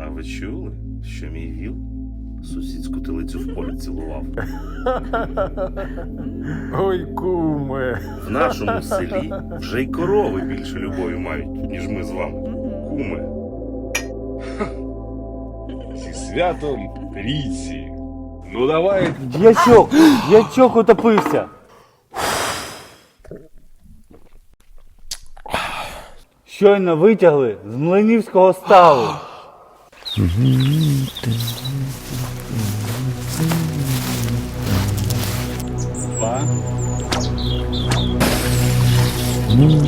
А ви чули, що мій віл сусідську телицю в полі цілував? Ой, куме. В нашому селі вже й корови більше любові мають, ніж ми з вами. Куме. Зі святом трійці. Ну давай. Дячок! Дячок утопився. Щойно витягли з млинівського ставу. Lá. Hum.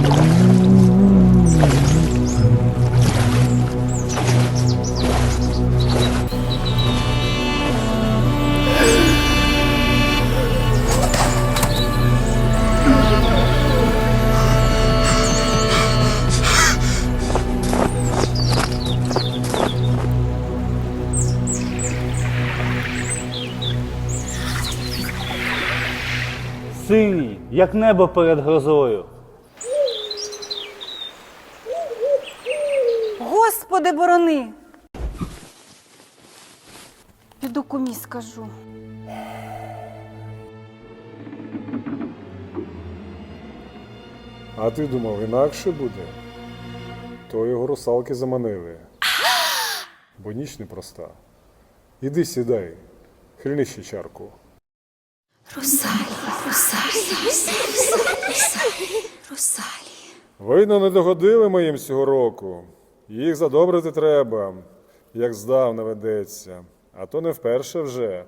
Як небо перед грозою. Господи, борони! Піду кумі скажу. А ти думав, інакше буде? То його русалки заманили. Бо ніч непроста. Іди сідай, хильни ще чарку. Русалі, Русалі, Русалі, Русалія. Видно, не догодили моїм цього року. Їх задобрити треба, як здавна ведеться. А то не вперше вже.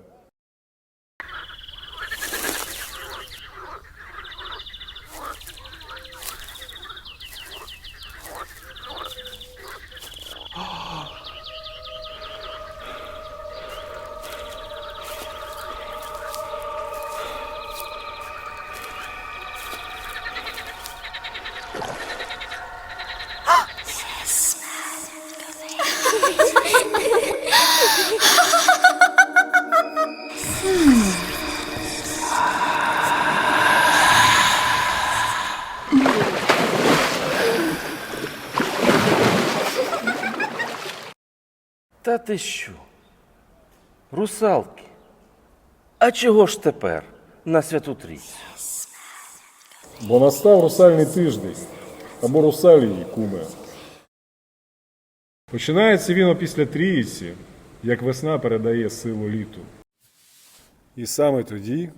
Та ти що? Русалки. А чого ж тепер на святу трійцю? Бо настав русальний тиждень або русалії, куме. Починається він опісля трійці, як весна передає силу літу. І саме тоді,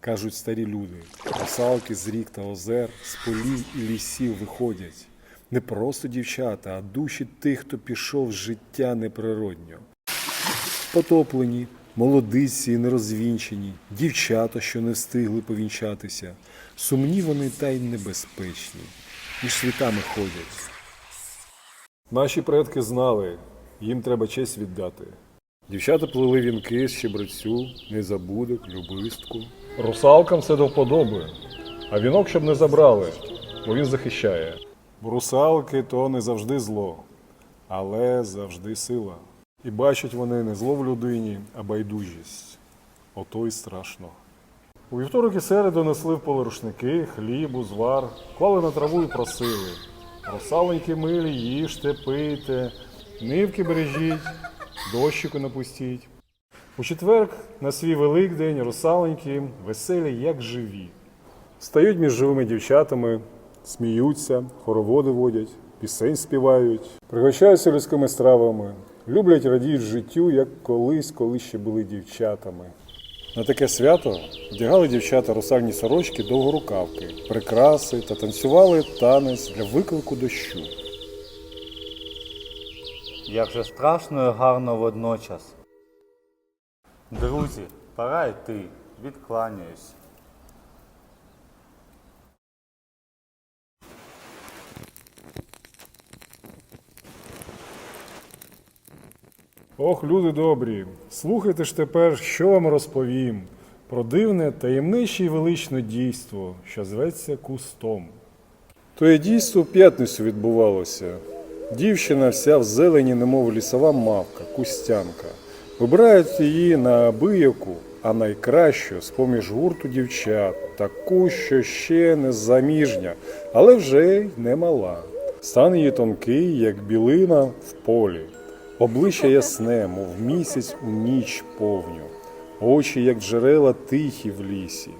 кажуть старі люди, русалки з рік та озер, з полів і лісів виходять. Не просто дівчата, а душі тих, хто пішов з життя неприродньо. Потоплені, молодиці і нерозвінчені, дівчата, що не встигли повінчатися, сумні вони та й небезпечні, між світами ходять. Наші предки знали, їм треба честь віддати. Дівчата плели вінки з щебрецю, незабудок, любистку. Русалкам це до вподоби, а вінок щоб не забрали, бо він захищає. Русалки то не завжди зло, але завжди сила. І бачать вони не зло в людині, а байдужість. Ото й страшно. У вівторок і середу несли в поле рушники, хліб, узвар, клали на траву і просили. Русаленьки милі, їжте, пийте, нивки бережіть, дощику напустіть. У четверг на свій Великдень русаленьки веселі, як живі. Стають між живими дівчатами, сміються, хороводи водять, пісень співають, пригощаються людськими стравами, люблять радіють життю, як колись, коли ще були дівчатами. На таке свято вдягали дівчата русальні сорочки довгорукавки, прикраси та танцювали танець для виклику дощу. Як же страшно і гарно водночас. Друзі, пора йти, відкланяюсь. Ох, люди добрі, слухайте ж тепер, що вам розповім про дивне таємниче й величне дійство, що зветься кустом. Тоє дійство в п'ятницю відбувалося. Дівчина вся в зелені, немов лісова мавка, кустянка. Вибирають її на абияку, а найкращу з поміж гурту дівчат, таку, що ще не заміжня, але вже й не мала. Стан її тонкий, як білина в полі. Обличчя ясне, мов місяць у ніч повню, очі, як джерела тихі в лісі.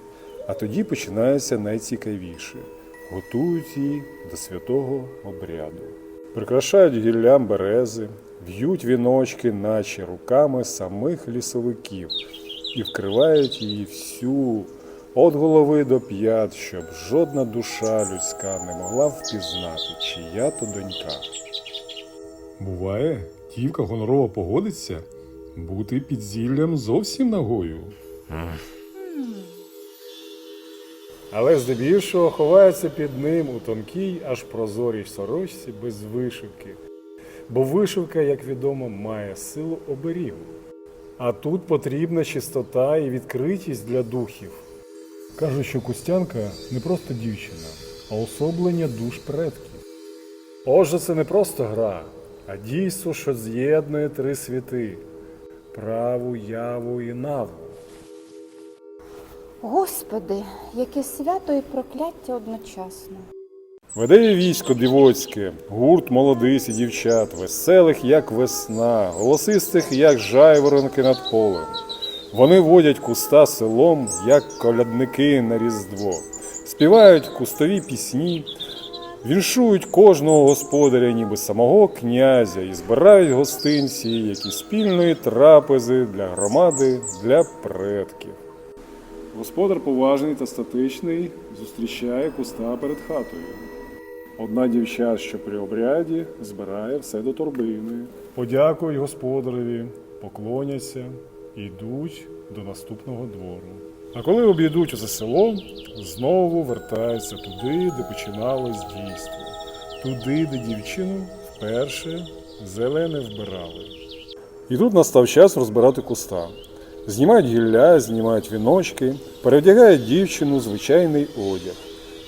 А тоді починається найцікавіше готують її до святого обряду. Прикрашають гіллям берези, в'ють віночки, наче руками самих лісовиків, і вкривають її всю, від голови до п'ят, щоб жодна душа людська не могла впізнати, чия то донька. Буває, тівка гонорово погодиться бути під зіллям зовсім нагою. Але здебільшого ховається під ним у тонкій, аж прозорій сорочці без вишивки. Бо вишивка, як відомо, має силу оберігу. А тут потрібна чистота і відкритість для духів. Кажуть, що Костянка не просто дівчина, а особлення душ предків. Отже, це не просто гра, а дійство, що з'єднує три світи праву, яву і наву. Господи, яке свято і прокляття одночасно. Веде військо дівоцьке, гурт молодиць і дівчат, веселих, як весна, голосистих, як жайворонки над полем. Вони водять куста селом, як колядники на Різдво, співають кустові пісні, віншують кожного господаря, ніби самого князя, і збирають гостинці, як і спільної трапези для громади, для предків. Господар поважний та статичний зустрічає куста перед хатою. Одна дівча, що при обряді, збирає все до торбини. Подякують господареві, поклоняться і йдуть до наступного двору. А коли обійдуть усе село, знову вертаються туди, де починалось дійство, туди, де дівчину вперше зелене вбирали. І тут настав час розбирати куста. Знімають гілля, знімають віночки, перевдягають дівчину звичайний одяг.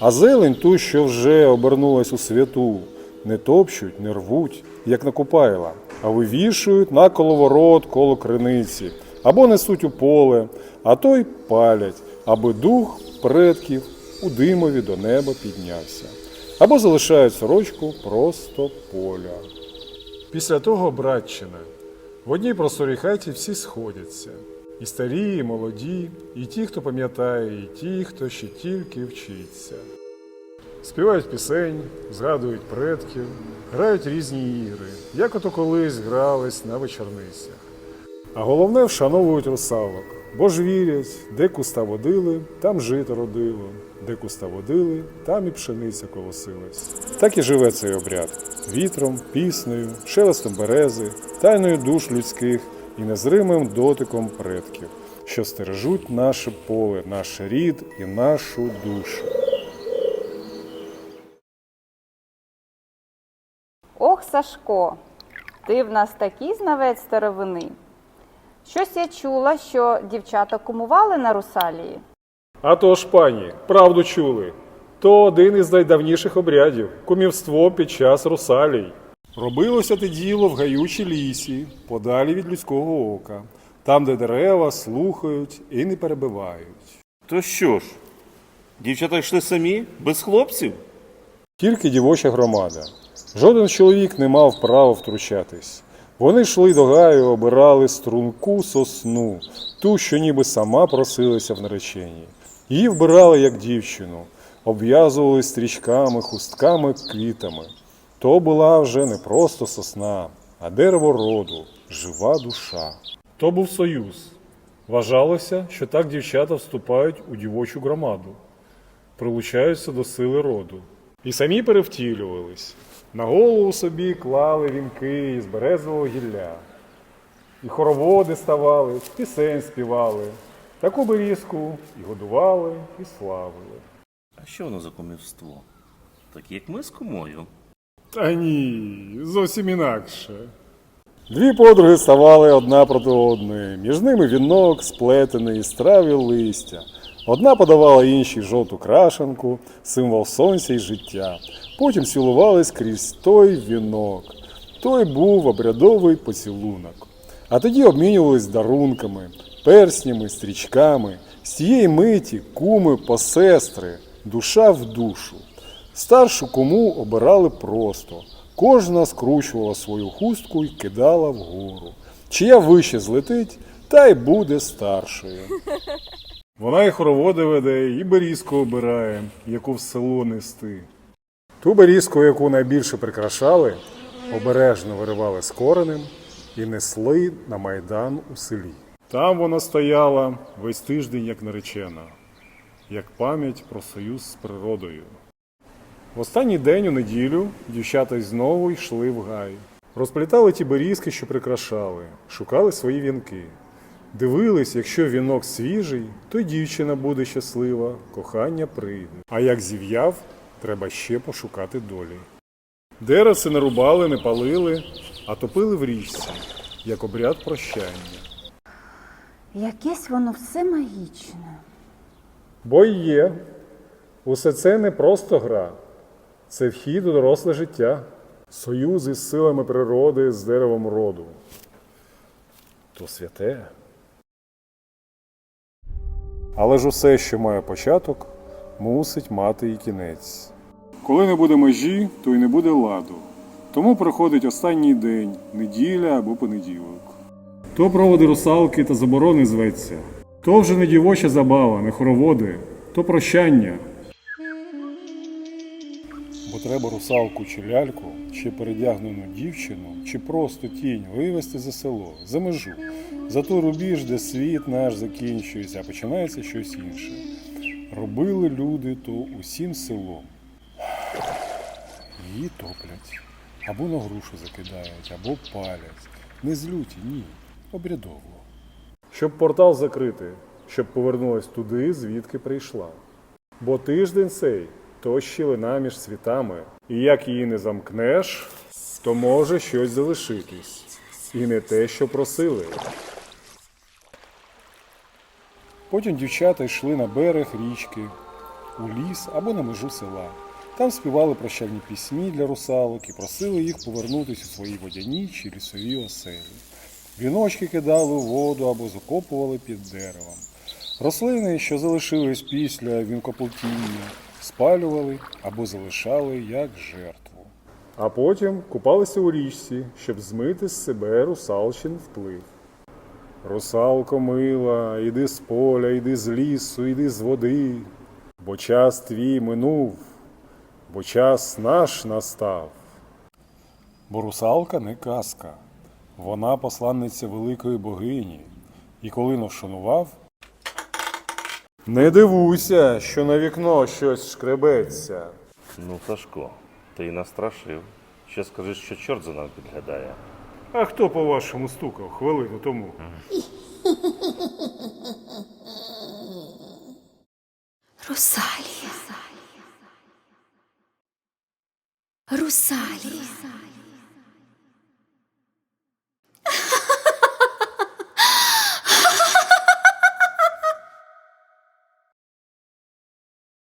А зелень ту, що вже обернулась у святу, не топчуть, не рвуть, як на купайла, а вивішують на коловорот коло криниці, або несуть у поле, а то й палять, аби дух предків у димові до неба піднявся, або залишають сорочку просто поля. Після того, братчина, в одній просторій хаті всі сходяться. І старі, і молоді, і ті, хто пам'ятає, і ті, хто ще тільки вчиться. Співають пісень, згадують предків, грають різні ігри, як ото колись грались на вечорницях. А головне вшановують русалок, бо ж вірять, де куста водили, там жито родило, де куста водили, там і пшениця колосилась. Так і живе цей обряд вітром, піснею, шелестом берези, тайною душ людських і незримим дотиком предків, що стережуть наше поле, наш рід і нашу душу. Ох, Сашко, ти в нас такий знавець старовини. Щось я чула, що дівчата кумували на русалії. А то ж, пані, правду чули. То один із найдавніших обрядів кумівство під час русалій. Робилося те діло в гаючій лісі, подалі від людського ока, там, де дерева слухають і не перебивають. То що ж, дівчата йшли самі, без хлопців? Тільки дівоча громада. Жоден чоловік не мав права втручатись. Вони йшли до гаю, обирали струнку сосну, ту, що ніби сама просилася в нареченні. Її вбирали як дівчину, обв'язували стрічками, хустками, квітами. То була вже не просто сосна, а дерево роду, жива душа. То був союз. Вважалося, що так дівчата вступають у дівочу громаду, прилучаються до сили роду. І самі перевтілювались. На голову собі клали вінки із березового гілля. І хороводи ставали, пісень співали, таку берізку і годували, і славили. А що воно за кумівство? Так як ми з кумою. Та ні, зовсім інакше. Дві подруги ставали одна проти одної. Між ними вінок, сплетений із трав листя. Одна подавала іншій жовту крашенку, символ сонця і життя. Потім цілувались крізь той вінок. Той був обрядовий поцілунок. А тоді обмінювались дарунками, перснями, стрічками. З цієї миті куми посестри, душа в душу. Старшу кому обирали просто, Кожна скручувала свою хустку і кидала вгору. Чия вище злетить, та й буде старшою. Вона і хороводи веде, і берізку обирає, яку в село нести. Ту берізку, яку найбільше прикрашали, обережно виривали з коренем і несли на майдан у селі. Там вона стояла весь тиждень як наречена, як пам'ять про союз з природою. В останній день у неділю дівчата знову йшли в гай. Розплітали ті берізки, що прикрашали, шукали свої вінки. Дивились, якщо вінок свіжий, то дівчина буде щаслива, кохання прийде. А як зів'яв, треба ще пошукати долі. Деревце не рубали, не палили, а топили в річці, як обряд прощання. Якесь воно все магічне. Бо й є. Усе це не просто гра, це вхід у доросле життя, союз із силами природи з деревом роду. То святе. Але ж усе, що має початок, мусить мати і кінець. Коли не буде межі, то й не буде ладу. Тому приходить останній день, неділя або понеділок. То проводи русалки та заборони зветься. То вже не дівоча забава, не хороводи, то прощання. Треба русалку чи ляльку, чи передягнену дівчину, чи просто тінь вивести за село, за межу, за той рубіж, де світ наш закінчується, а починається щось інше. Робили люди то усім селом. Її топлять, або на грушу закидають, або палять. Не з люті, ні, обрядово. Щоб портал закрити, щоб повернулась туди, звідки прийшла. Бо тиждень цей то щілина між світами, і як її не замкнеш, то може щось залишитись. І не те, що просили. Потім дівчата йшли на берег річки, у ліс або на межу села. Там співали прощальні пісні для русалок і просили їх повернутися у свої водяні чи лісові оселі. Віночки кидали у воду або закопували під деревом. Рослини, що залишились після вінкоплетіння, спалювали або залишали як жертву. А потім купалися у річці, щоб змити з себе русалчин вплив. Русалко мила, іди з поля, іди з лісу, іди з води, бо час твій минув, бо час наш настав. Бо русалка не казка, вона посланниця великої богині, і коли не вшанував, не дивуйся, що на вікно щось шкребеться. Ну, Сашко, ти й настрашив. Ще скажи, що чорт за нами підглядає. А хто по-вашому стукав хвилину тому? Русалія. Русалія.